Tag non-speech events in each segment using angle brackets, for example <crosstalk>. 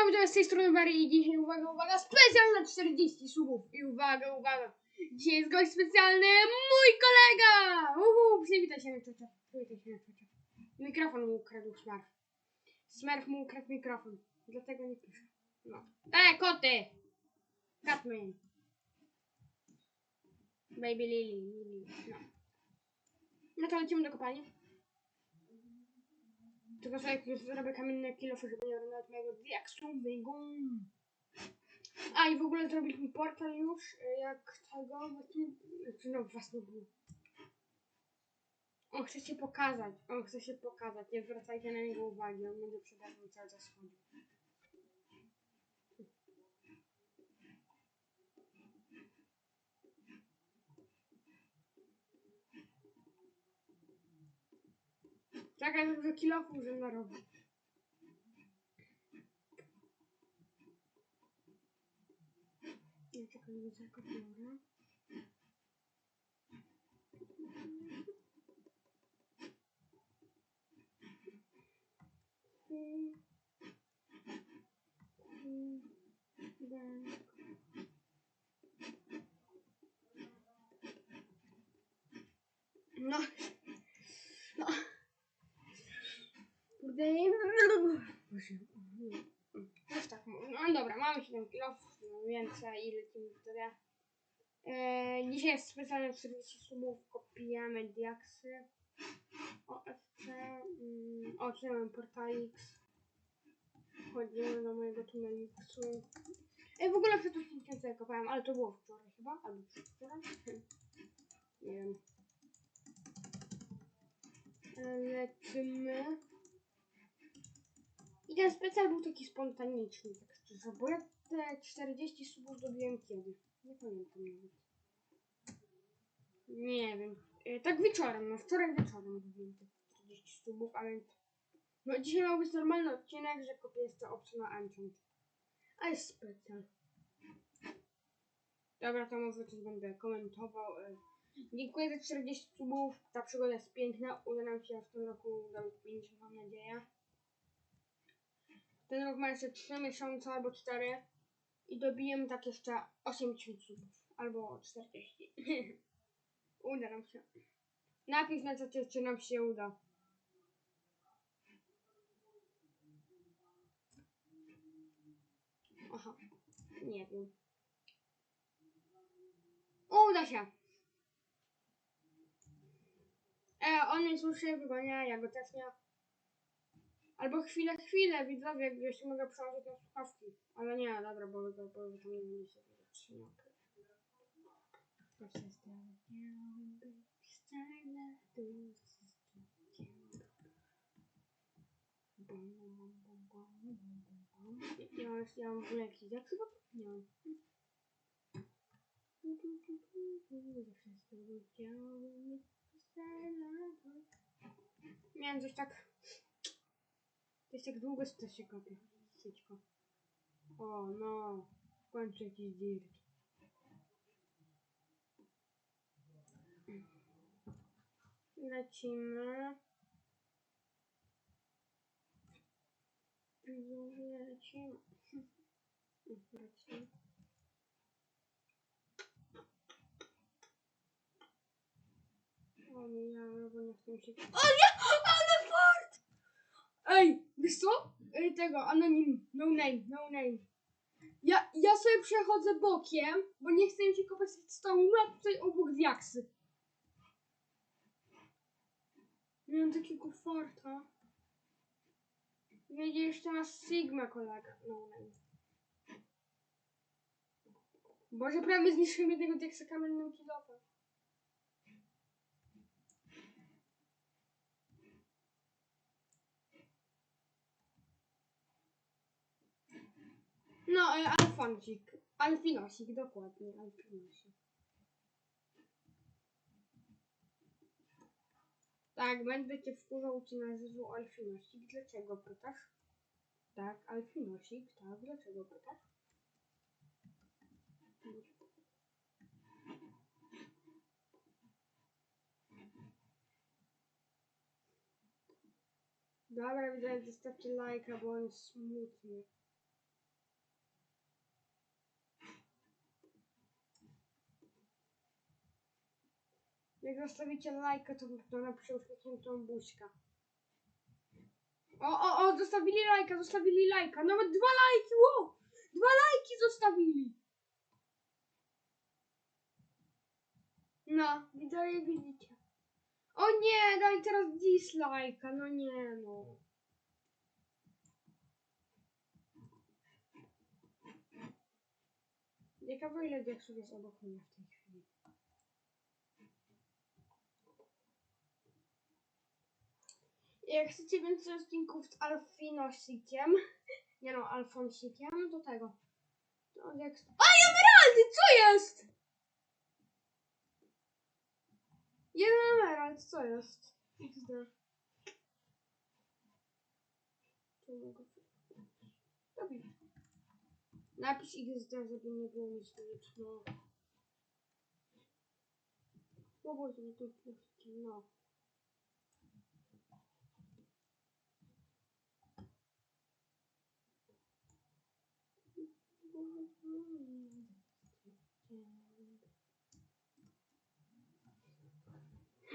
Siemano, witam z tej strony Barry i dzisiaj uwaga, uwaga, specjalna 40 subów i uwaga, uwaga, dzisiaj jest gość specjalny, mój kolega! Uhu, przywitaj się na czacie, przywitaj się na czacie. Mikrofon mu ukradł Smurf. Smurf mu ukradł mikrofon, dlatego nie pisze. No. E, koty! Catman. Baby Lily, Lily, no. No to lecimy do kopalni. Tylko sobie jak już zrobię kamienne kilofy, żeby nie oglądać mojego diaksowego. A i w ogóle zrobiliśmy portal już, y, jak tego właśnie, znaczy no właśnie był. On chce się pokazać, on chce się pokazać, nie zwracajcie na niego uwagi, on będzie przede mną cały czas chodził. Czekaj, żeby kilofów, że narobił. Nie, czekaj, nie tylko biorę. No. No. Kurde. Boże. Już tak, no dobra, mamy 7 kg, no więcej i lecimy wtedy. E, dzisiaj jest specjalnie 40 subów, kopijamy diaksy. OFC, mm, otwieram Portalix. Chodzimy do mojego tunelixu. Ej, w ogóle przed odcinkiem sobie kopałem, ale to było wczoraj chyba, albo przedwczoraj. Nie wiem. E, Lecimy. Ten specjal był taki spontaniczny, tak szczerze, bo ja te 40 subów zdobyłem kiedy? Nie pamiętam nawet. Nie wiem. E, tak wieczorem, no wczoraj wieczorem zdobyłem te 40 subów, a więc... No dzisiaj miał być normalny odcinek, że kopię jeszcze opcję na Enchant. A jest specjal. Dobra, to może coś będę komentował. E, Dziękuję za 40 subów. Ta przygoda jest piękna. Uda nam się w tym roku zrobić 50, mam nadzieję. Ten rok ma jeszcze 3 miesiące albo 4 i dobijemy tak jeszcze 80 subów albo 40. <laughs> uda nam się. Napisz na czacie, czy nam się uda. Aha, nie wiem. Uda się. E, on mnie słyszy, chyba nie, ja go też nie. Albo chwilę, chwilę, widzowie, jeśli mogę przełożyć na słuchawki. Ale nie, dobra, bo, bo, bo tam nie będzie się zatrzymał. Ja, ja, ja mam w ogóle jakiś jak chyba? Nie mam. Miałem coś tak... Coś tak długo to się kopie. Sieczko. O no. W końcu jakiś dirt. Lecimy. Widzowie, Lecimy. Lecimy. O nie, bo nie chcę mi się... O nie! Ale fart! Ej, wiesz co? Ej, tego, anonim, no name, no name. Ja, ja sobie przechodzę bokiem, bo nie chcę mi się kopać z stołu, a tutaj obok diaksy. Miałem takiego farta. Wiedzie jeszcze na Sigma kolega, no name. Boże, prawie zniszczyłem jednego diaksa kamiennym kilofem. No, e, Alfonsik. Alfinosik, dokładnie, Alfinosik. Tak, będę cię wkurzał ci na żyzu Alfinosik. Dlaczego pytasz? Tak, Alfinosik, tak, dlaczego pytasz? Dobra, widzę, zostawcie lajka, bo on jest smutny. Jak zostawicie lajka, to, to napiszę uśmiechniętą buźkę. O, o, o, zostawili lajka, zostawili lajka. Nawet dwa lajki, wow! Dwa lajki zostawili. No, widzowie widzicie. O nie, daj teraz dislike'a, no nie no. Ciekawe ile diaksów jest obok mnie w tej chwili. Jak chcecie więcej odcinków z Alfinosikiem, <laughs> nie no, Alfonsikiem, do tego. To jak... A, emeraldy, co jest? Jeden emerald, co jest? Dobra. Napisz XD, żeby nie było smutno. No bo to puści, no.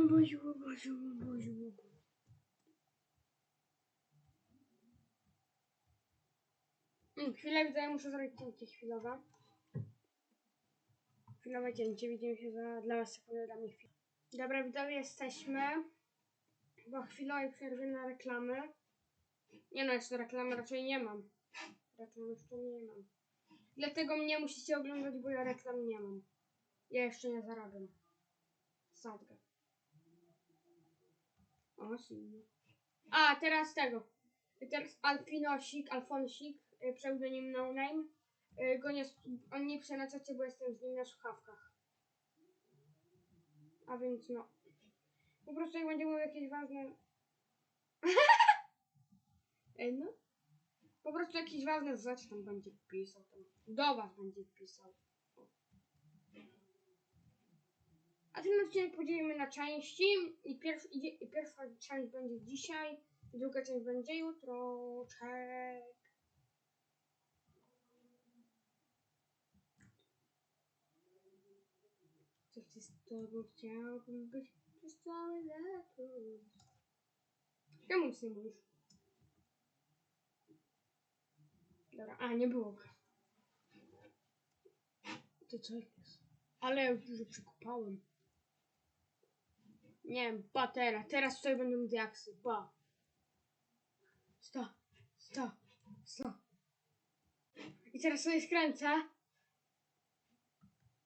O Boziu, o Boziu, o Boziu, o. Mm, Chwilę widzę, muszę zrobić cięcie chwilowe. Chwilowe cięcie, widzimy się za, dla was mnie chwilę. Dobra, widzowie, jesteśmy. Po chwilowej przerwie na reklamy. Nie no, jeszcze reklamy raczej nie mam. Reklam jeszcze nie mam. Dlatego mnie musicie oglądać, bo ja reklam nie mam. Ja jeszcze nie zarabiam. Sadgę. A, teraz tego. Teraz Alfinosik, Alfonsik, y, pseudonim No Name. Y, Go nie, on nie na bo jestem z nim na słuchawkach. A więc no. Po prostu jak będzie mówił jakieś ważne... <laughs> Ej, no. Po prostu jakieś ważne rzeczy tam będzie pisał. Tam do was będzie pisał. A ten odcinek podzielimy na części i, pierw, i pierwsza część będzie dzisiaj, druga część będzie jutro. Czek. Coś ty z tobą chciałbym być przez całe lato. Czemu nic nie mówisz? Dobra, a nie było. Ty co jest? Ale ja już dużo przekopałem. Nie wiem, pa teraz. Tutaj będą diaksy. Pa. Sto. Sto. Sto. I teraz sobie skręcę.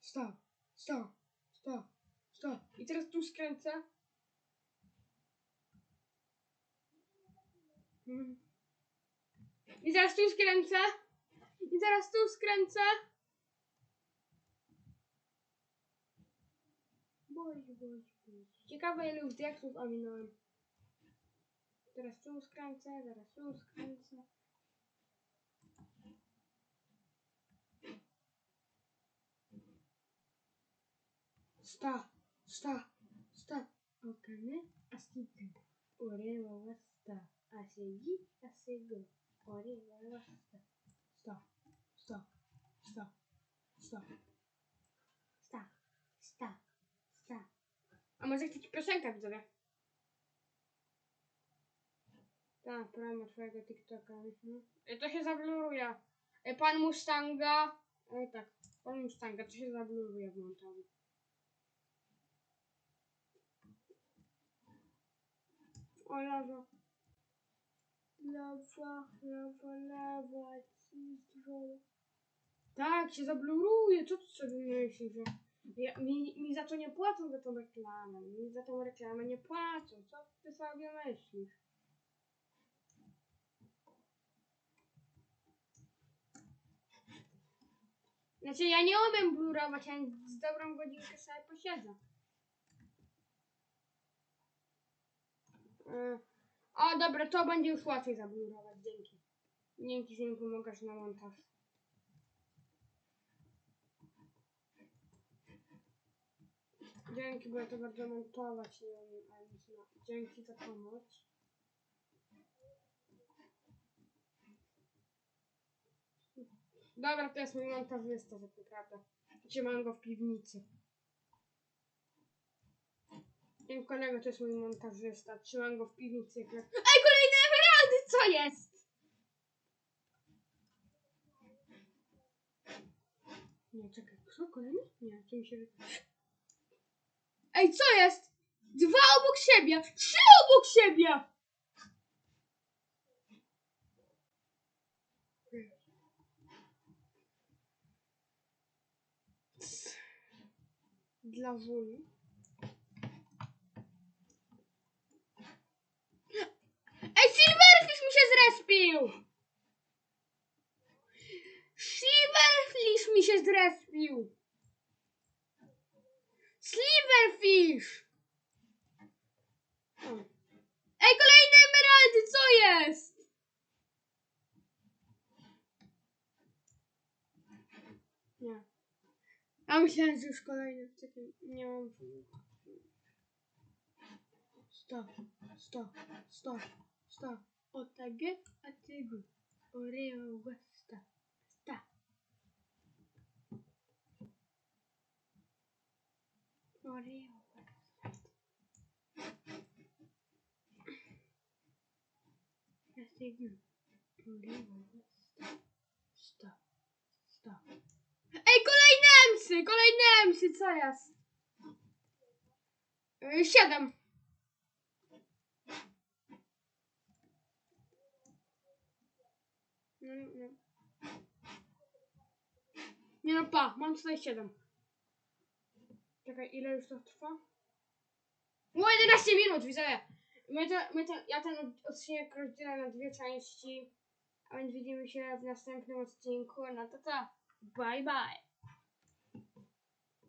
Sto. Sto. Sto. Sto. I teraz tu skręcę. Mhm. I teraz tu skręcę. I teraz tu skręcę. Boże, boże, boże. Ciekawe ile już diaksów ominąłem. Teraz tu skręcę, zaraz tu skręcę. Sta, sta, sta. Okane, asiki. Ore wa wasta. Asegi, asego. Ore wa wasta. Sta, sta, sta, sta. Sta, sta, sta. A może chcecie piosenkę widzowie? Tak, promo twojego TikToka. Mhm. To się zabluruje. E, Pan Mustanga. E, tak, pan Mustanga, to się zabluruje w montażu. O, lawa. Lawa, lawa, lawa. Tak, się zabluruje. Co ty sobie myślisz. Ja, mi, mi za to nie płacą za tą reklamę. Mi za tą reklamę nie płacą. Co ty sobie myślisz? Znaczy ja nie umiem blurować, ja z dobrą godzinkę sobie posiedzę. O dobra, to będzie już łatwiej zablurować, dzięki. Dzięki, że mi pomagasz na montaż. Dzięki, bo ja to bardzo montować nie ale no, dzięki za pomoc. Dobra, to jest mój montażysta, tak naprawdę. Trzymam go w piwnicy. Ten kolega to jest mój montażysta. Trzymam go w piwnicy. le- Ej, kolejne emeraldy! Co jest? Nie, czekaj. Co? Kolejny? Nie, czy mi się... Ej, co jest? Dwa obok siebie! Trzy obok siebie! Dla woli. Ej, Silverfish mi się zrespił! Silverfish mi się zrespił! Silverfish! O. Ej, kolejne emeraldy, co jest? Nie. A myślałem, że już kolejny. Czekaj, nie mam. Stop, stop, stop, stop. O tak, a ty. Oreo, gusta. Sta. Oreo, Stop, stop. Ej, kolejne emsy, kolejne emsy, co jest? Yy, siedem. No, no. Nie no, pa, mam tutaj siedem. Czekaj, ile już to trwa? O, 11 minut, widzowie. My to, my to, ja ten odcinek rozdzielę na dwie części, a więc widzimy się w następnym odcinku. No to co? Bye bye.